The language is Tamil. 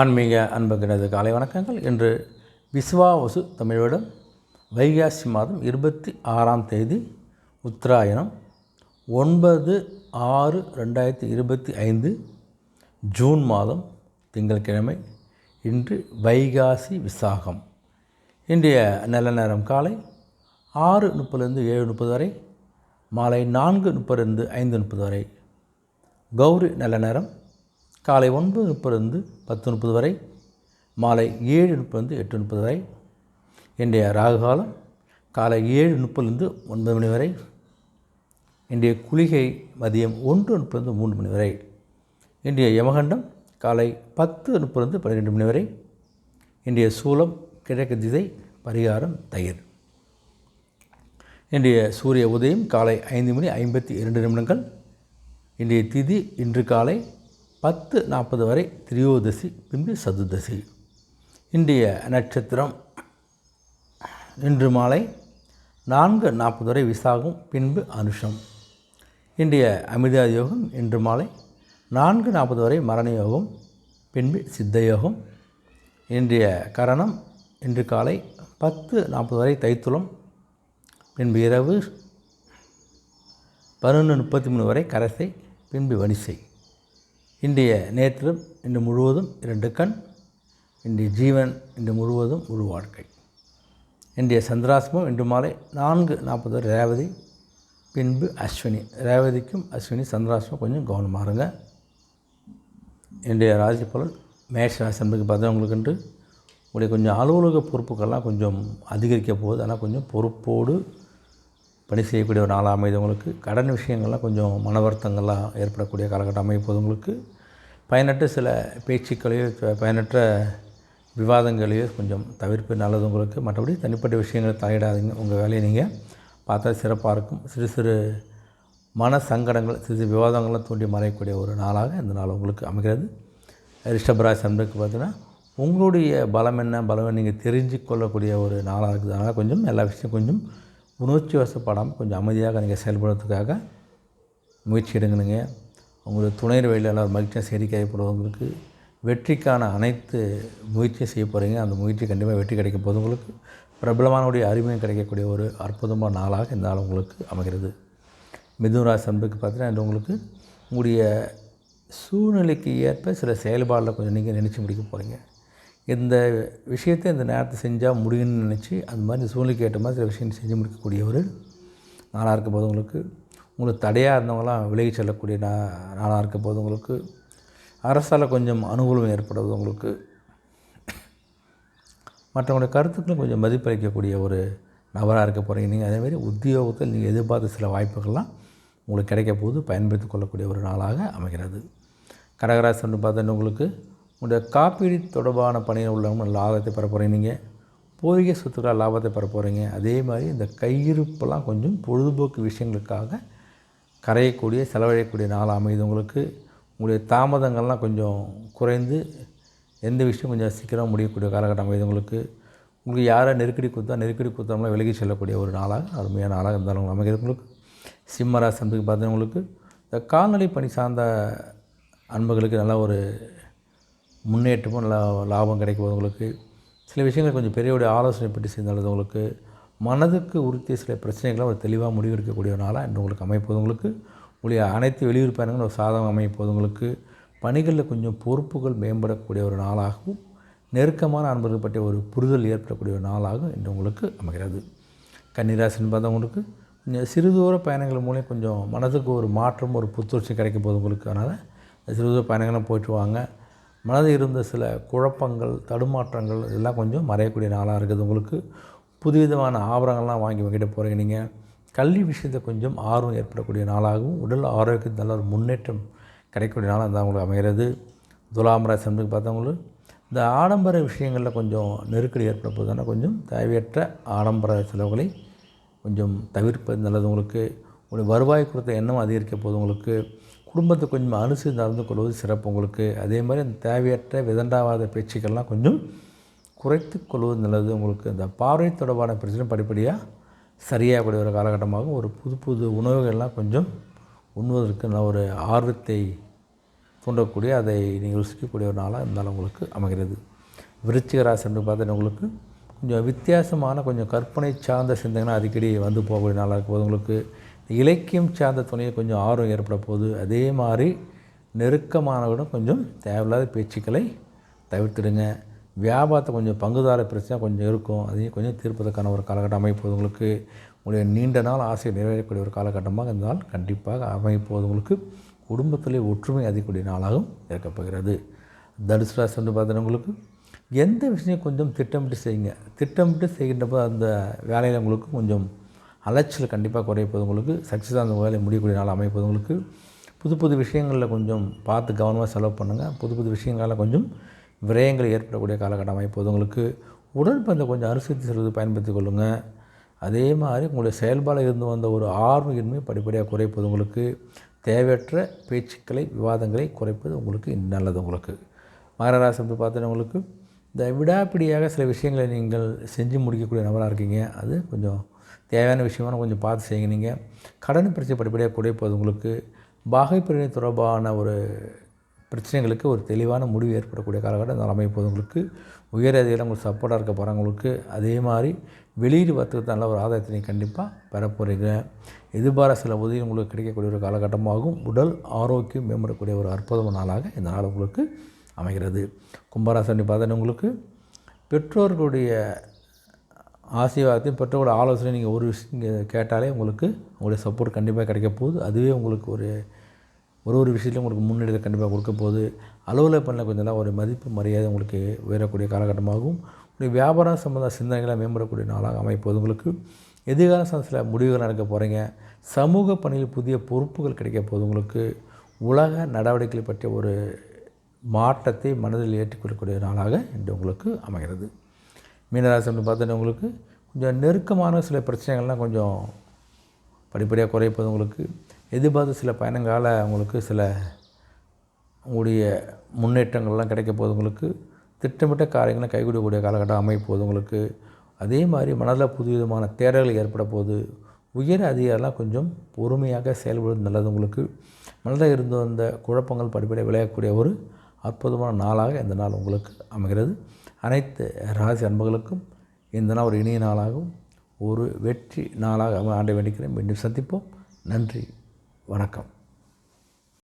ஆன்மீக அன்புகிறது காலை வணக்கங்கள். இன்று விஸ்வாவசு தமிழோடம் வைகாசி மாதம் இருபத்தி ஆறாம் தேதி உத்தராயணம் ஒன்பது ஆறு ரெண்டாயிரத்தி இருபத்தி ஐந்து ஜூன் மாதம் திங்கட்கிழமை இன்று வைகாசி விசாகம். இன்றைய நல்ல நேரம் காலை ஆறு முப்பதுலேருந்து ஏழு முப்பது வரை மாலை நான்கு முப்பதுலேருந்து ஐந்து முப்பது வரை. கௌரி நல்ல நேரம். காலை ஒன்பது முப்பதுலேருந்து பத்து முப்பது வரை மாலை ஏழு முப்பதுலேருந்து எட்டு முப்பது வரை இன்றைய ராகு காலம் காலை ஏழு முப்பதுலேருந்து ஒன்பது மணி வரை இன்றைய குளிகை மதியம் ஒன்று முப்பதுலேருந்து மூன்று மணி வரை இன்றைய யமகண்டம் காலை பத்து முப்பதுலேருந்து பன்னிரெண்டு மணி வரை இன்றைய சூலம் கிழக்கு திசை பரிகாரம் தயிர். இன்றைய சூரிய உதயம் காலை ஐந்து மணி ஐம்பத்தி இரண்டு நிமிடங்கள் இன்றைய திதி இன்று காலை பத்து நாற்பது வரை திரியோதசி பின்பு சதுர்தசி. இன்றைய நட்சத்திரம் இன்று மாலை நான்கு நாற்பது வரை விசாகம் பின்பு அனுஷம். இன்றைய அமிர்தா யோகம் இன்று மாலை நான்கு நாற்பது வரை மரண யோகம் பின்பு சித்த யோகம் இன்றைய கரணம் இன்று காலை பத்து நாற்பது வரை தைத்துளம் பின்பு இரவு பதினொன்று முப்பத்தி மூணு வரை கரசை பின்பு வனிசை இன்றைய நேற்றும் இன்று முழுவதும் இரண்டு கண் இன்றைய ஜீவன் இன்று முழுவதும் முழு வாழ்க்கை. இன்றைய சந்திராசிரமம் இன்று மாலை நான்கு நாற்பது ரேவதி பின்பு அஸ்வினி. ரேவதிக்கும் அஸ்வினி சந்திராசிரமம் கொஞ்சம் கவனமாக இருங்க. இன்றைய ராசி பலன் மேஷ ராசி என்று உங்களுடைய கொஞ்சம் அலுவலக பொறுப்புகள்லாம் கொஞ்சம் அதிகரிக்க போகுது. ஆனால் கொஞ்சம் பொறுப்போடு பணி செய்யக்கூடிய ஒரு நாளாக அமைது உங்களுக்கு. கடன் விஷயங்கள்லாம் கொஞ்சம் மன வருத்தங்கள்லாம் ஏற்படக்கூடிய காலகட்டம் அமைப்போது உங்களுக்கு. பயனற்ற சில பேச்சுக்களையோ பயனற்ற விவாதங்களையோ கொஞ்சம் தவிர்ப்பு நல்லது உங்களுக்கு. மற்றபடி தனிப்பட்ட விஷயங்களை தலையிடாதீங்க. உங்கள் வேலையை நீங்கள் பார்த்தா சிறப்பாக இருக்கும். சிறு சிறு மன சங்கடங்கள் சிறு சிறு விவாதங்கள்லாம் தூண்டி மறையக்கூடிய ஒரு நாளாக இந்த நாள் உங்களுக்கு அமைகிறது. ரிஷபராசி அன்புக்கு பார்த்தீங்கன்னா உங்களுடைய பலம் என்ன? பலம் நீங்கள் தெரிஞ்சு கொள்ளக்கூடிய ஒரு நாளாக இருக்குது? அதனால் கொஞ்சம் எல்லா விஷயம் கொஞ்சம் உணர்ச்சி வசப்படாமல் கொஞ்சம் அமைதியாக நீங்கள் செயல்படுறதுக்காக முயற்சி எடுங்கணுங்க உங்களுடைய துணை வழியில் எல்லாம் மகிழ்ச்சியாக சேரிக்கையப்படுவங்களுக்கு வெற்றிக்கான அனைத்து முயற்சியும் செய்ய போகிறீங்க. அந்த முயற்சி கண்டிப்பாக வெற்றி கிடைக்கும் போது உங்களுக்கு பிரபலமானுடைய அறிமுகம் கிடைக்கக்கூடிய ஒரு அற்புதமான நாளாக இந்த நாள் உங்களுக்கு அமைகிறது. மிதுனராசி அன்புக்கு பார்த்தீங்கன்னா இது உங்களுக்கு உங்களுடைய சூழ்நிலைக்கு ஏற்ப சில செயல்பாடில் கொஞ்சம் நீங்கள் நினச்சி முடிக்க போகிறீங்க. இந்த விஷயத்தை இந்த நேரத்தை செஞ்சால் முடியும்னு நினச்சி அந்த மாதிரி சூழ்நிலைக்கு ஏற்ற மாதிரி சில விஷயம் செஞ்சு முடிக்கக்கூடிய ஒரு நாளாக இருக்க போது உங்களுக்கு உங்களுக்கு தடையாக இருந்தவங்களாம் விலகி செல்லக்கூடிய நா நாளாக இருக்க போது உங்களுக்கு அரசால் கொஞ்சம் அனுகூலம் ஏற்படுவது உங்களுக்கு மற்றவங்களுடைய கருத்துக்களும் கொஞ்சம் மதிப்பளிக்கக்கூடிய ஒரு நபராக இருக்க போகிறீங்க நீங்கள் அதேமாதிரி உத்தியோகத்தில் நீங்கள் எதிர்பார்த்த சில வாய்ப்புகள்லாம் உங்களுக்கு கிடைக்க போது பயன்படுத்தி கொள்ளக்கூடிய ஒரு நாளாக அமைகிறது. கடகராசி வந்து பார்த்தோன்னு உங்களுக்கு உங்களுடைய காப்பீடு தொடர்பான பணியில் உள்ளவங்க லாபத்தை பெற போகிறீங்க நீங்கள் பூர்வீக சொத்துக்கள் லாபத்தை பெற போகிறீங்க அதே மாதிரி இந்த கையிருப்பெல்லாம் கொஞ்சம் பொழுதுபோக்கு விஷயங்களுக்காக கரையக்கூடிய செலவழியக்கூடிய நாள் அமையுது உங்களுக்கு. உங்களுடைய தாமதங்கள்லாம் கொஞ்சம் குறைந்து எந்த விஷயம் கொஞ்சம் சீக்கிரம் முடியக்கூடிய காலகட்டம் அமையுது உங்களுக்கு. உங்களுக்கு யாரை நெருக்கடி கொடுத்தா நெருக்கடி கொடுத்தவங்களாம் விலகி செல்லக்கூடிய ஒரு நாளாக அருமையான நாளாக இருந்தாலும் அமைகிறது உங்களுக்கு. சிம்மராசி பார்த்தீங்கன்னா உங்களுக்கு இந்த கால்நடை பணி சார்ந்த அன்புகளுக்கு நல்ல ஒரு முன்னேற்றமும் லா லாபம் கிடைக்கும் உங்களுக்கு. சில விஷயங்கள் கொஞ்சம் பெரியவுடைய ஆலோசனை பற்றி செய்தாலும் உங்களுக்கு மனதுக்கு உறுத்திய சில பிரச்சனைகளை ஒரு தெளிவாக முடிவெடுக்கக்கூடிய நாளாக இன்று உங்களுக்கு அமைப்போது உங்களுக்கு. உங்களுடைய அனைத்து வெளியூர் பயணங்களும் ஒரு சாதகம் அமைப்போது உங்களுக்கு. பணிகளில் கொஞ்சம் பொறுப்புகள் மேம்படக்கூடிய ஒரு நாளாகவும் நெருக்கமான அன்பர்கள் பற்றிய ஒரு புரிதல் ஏற்படக்கூடிய ஒரு நாளாகவும் இன்று உங்களுக்கு அமைகிறது. கன்னிராசின்னு பார்த்தவங்களுக்கு கொஞ்சம் சிறுதூர பயணங்கள் மூலம் கொஞ்சம் மனதுக்கு ஒரு மாற்றம் ஒரு புத்துணர்ச்சி கிடைக்கும் போது உங்களுக்கு. அதனால் சிறுதூர பயணங்கள்லாம் போயிட்டு வாங்க. மனதில் இருந்த சில குழப்பங்கள் தடுமாற்றங்கள் இதெல்லாம் கொஞ்சம் மறையக்கூடிய நாளாக இருக்குது. உங்களுக்கு புதுவிதமான ஆபரணங்கள்லாம் வாங்கி வாங்கிட்டு போகிறீங்க நீங்கள் கல்வி விஷயத்தில் கொஞ்சம் ஆர்வம் ஏற்படக்கூடிய நாளாகவும் உடல் ஆரோக்கியத்தில் நல்ல ஒரு முன்னேற்றம் கிடைக்கக்கூடிய நாளாக இருந்தால் உங்களுக்கு அமைகிறது. துலாம் ராசி பார்த்தவங்களுக்கு இந்த ஆடம்பர விஷயங்களில் கொஞ்சம் நெருக்கடி ஏற்பட போதுன்னா கொஞ்சம் தேவையற்ற ஆடம்பர செலவுகளை கொஞ்சம் தவிர்ப்பது நல்லது உங்களுக்கு. உங்களுடைய வருவாய் குறித்த எண்ணம் அதிகரிக்க போது உங்களுக்கு குடும்பத்தை கொஞ்சம் அனுசரித்து நடந்து கொள்வது சிறப்பு உங்களுக்கு. அதே மாதிரி அந்த தேவையற்ற விதண்டாவாத பேச்சுக்கள்லாம் கொஞ்சம் குறைத்து கொள்வது நல்லது. உங்களுக்கு இந்த பார்வை தொடர்பான பிரச்சனை படிப்படியாக சரியாகக்கூடிய ஒரு காலகட்டமாகவும் ஒரு புது புது உணவுகள்லாம் கொஞ்சம் உண்ணுவதற்கு நல்ல ஒரு ஆர்வத்தை தூண்டக்கூடிய அதை நீங்கள் ருசிக்கக்கூடிய ஒரு நாளாக இருந்தாலும் உங்களுக்கு அமைகிறது. விருச்சிக ராசி என்று பார்த்தீங்கன்னா உங்களுக்கு கொஞ்சம் வித்தியாசமான கொஞ்சம் கற்பனை சார்ந்த சிந்தனை அடிக்கடி வந்து போகக்கூடிய நாளாக இருக்கும் போது உங்களுக்கு. இலக்கியம் சார்ந்த துணையை கொஞ்சம் ஆர்வம் ஏற்பட போகுது. அதே மாதிரி நெருக்கமானவர்களும் கொஞ்சம் தேவையில்லாத பேச்சுக்களை தவிர்த்துடுங்க. வியாபாரத்தை கொஞ்சம் பங்குதார பிரச்சனை கொஞ்சம் இருக்கும். அதையும் கொஞ்சம் தீர்ப்பதற்கான ஒரு காலகட்டம் அமைப்போது உங்களுக்கு. உங்களுடைய நீண்ட நாள் ஆசை நிறைவேறக்கூடிய ஒரு காலகட்டமாக இருந்தால் கண்டிப்பாக அமைப்போது உங்களுக்கு. குடும்பத்திலே ஒற்றுமை அதிகக்கூடிய நாளாகவும் இருக்கப்போகிறது தனுசு ராசி வந்து பார்த்தீங்கன்னா உங்களுக்கு எந்த விஷயம் கொஞ்சம் திட்டமிட்டு செய்யுங்க. திட்டமிட்டு செய்கின்ற போது அந்த வேலையில் உங்களுக்கு கொஞ்சம் அலைச்சல் கண்டிப்பாக குறைப்பது உங்களுக்கு. சக்ஸஸ் அந்த வேலை முடியக்கூடிய நாள் அமைப்பது உங்களுக்கு. புது புது விஷயங்களில் கொஞ்சம் பார்த்து கவனமாக செலவு பண்ணுங்கள் புது புது விஷயங்களால் கொஞ்சம் விரயங்கள் ஏற்படக்கூடிய காலகட்டம் அமைப்பது உங்களுக்கு. உடற்பந்தை கொஞ்சம் அனுசரித்து செல்வது பயன்படுத்தி கொள்ளுங்கள் அதே மாதிரி உங்களுடைய செயல்பாடு இருந்து வந்த ஒரு ஆர்வமின்மை படிப்படியாக குறைப்பது உங்களுக்கு. தேவையற்ற பேச்சுக்களை விவாதங்களை குறைப்பது உங்களுக்கு நல்லது உங்களுக்கு. மகர ராசி வந்து பார்த்தீங்கன்னா உங்களுக்கு இந்த விடாப்பிடியாக சில விஷயங்களை நீங்கள் செஞ்சு முடிக்கக்கூடிய நபராக இருக்கீங்க. அது கொஞ்சம் தேவையான விஷயமான கொஞ்சம் பார்த்து செய்யுங்க. நீங்கள் கடன் பிரச்சனை படிப்படியாக குறைப்பது உங்களுக்கு பாகை பிரிவினை தொடர்பான ஒரு பிரச்சனைகளுக்கு ஒரு தெளிவான முடிவு ஏற்படக்கூடிய காலகட்டம் இந்த போது உங்களுக்கு உயர் அதிகாரம் உங்களுக்கு சப்போர்ட்டாக இருக்க போகிறவங்களுக்கு அதே மாதிரி வெளியீடு வர்த்தகத்தை நல்ல ஒரு ஆதாயத்தை நீங்கள் கண்டிப்பாக பெற போகிறீங்க எதிர்பார சில உதவி உங்களுக்கு கிடைக்கக்கூடிய ஒரு காலகட்டமாகவும் உடல் ஆரோக்கியம் மேம்படக்கூடிய ஒரு அற்புதமான நாளாக இந்த நாள் உங்களுக்கு அமைகிறது. கும்பராசனி பார்த்தீங்கன்னா உங்களுக்கு பெற்றோர்களுடைய ஆசீர்வாதத்தையும் பெற்றோரோட ஆலோசனை நீங்கள் ஒரு விஷயம் கேட்டாலே உங்களுக்கு உங்களுடைய சப்போர்ட் கண்டிப்பாக கிடைக்க போகுது. அதுவே உங்களுக்கு ஒரு ஒரு ஒரு விஷயத்துலையும் உங்களுக்கு முன்னெடுத்து கண்டிப்பாக கொடுக்க போகுது. அலுவலக பண்ணல கொஞ்சம் நாள் ஒரு மதிப்பு மரியாதை உங்களுக்கு உயரக்கூடிய காலகட்டமாகவும் உங்களுடைய வியாபாரம் சம்மந்த சிந்தனைகளை மேம்படக்கூடிய நாளாக அமைப்போது. உங்களுக்கு எதிர்கால சில முடிவுகள் நடக்க போகிறீங்க சமூக பணியில் புதிய பொறுப்புகள் கிடைக்க போகுது. உங்களுக்கு உலக நடவடிக்கைகள் பற்றிய ஒரு மாற்றத்தை மனதில் ஏற்றுக்கொள்ளக்கூடிய நாளாக இன்று உங்களுக்கு அமைகிறது. மீனராசி வந்து உங்களுக்கு கொஞ்சம் நெருக்கமான சில பிரச்சனைகள்லாம் கொஞ்சம் படிப்படியாக குறைப்பது உங்களுக்கு எதிர்பார்த்த சில பயணங்களால் உங்களுக்கு சில உங்களுடைய முன்னேற்றங்கள்லாம் கிடைக்க போது உங்களுக்கு. திட்டமிட்ட காரியங்களை கைகூடக்கூடிய காலகட்டம் அமைப்போது உங்களுக்கு. அதே மாதிரி மனதில் புது விதமான தேடல்கள் ஏற்பட போது உயர் அதிகாரம்லாம் கொஞ்சம் பொறுமையாக செயல்படுவது நல்லது உங்களுக்கு. மனதில் இருந்து வந்த குழப்பங்கள் படிப்படியாக விளையக்கூடிய ஒரு அற்புதமான நாளாக இந்த நாள் உங்களுக்கு அமைகிறது. அனைத்து ராசி அன்பர்களுக்கும் இந்த நாள் ஒரு இனிய நாளாகவும் ஒரு வெற்றி நாளாக ஆண்டை வேண்டிக்கிறேன். மீண்டும் சந்திப்போம். நன்றி. வணக்கம்.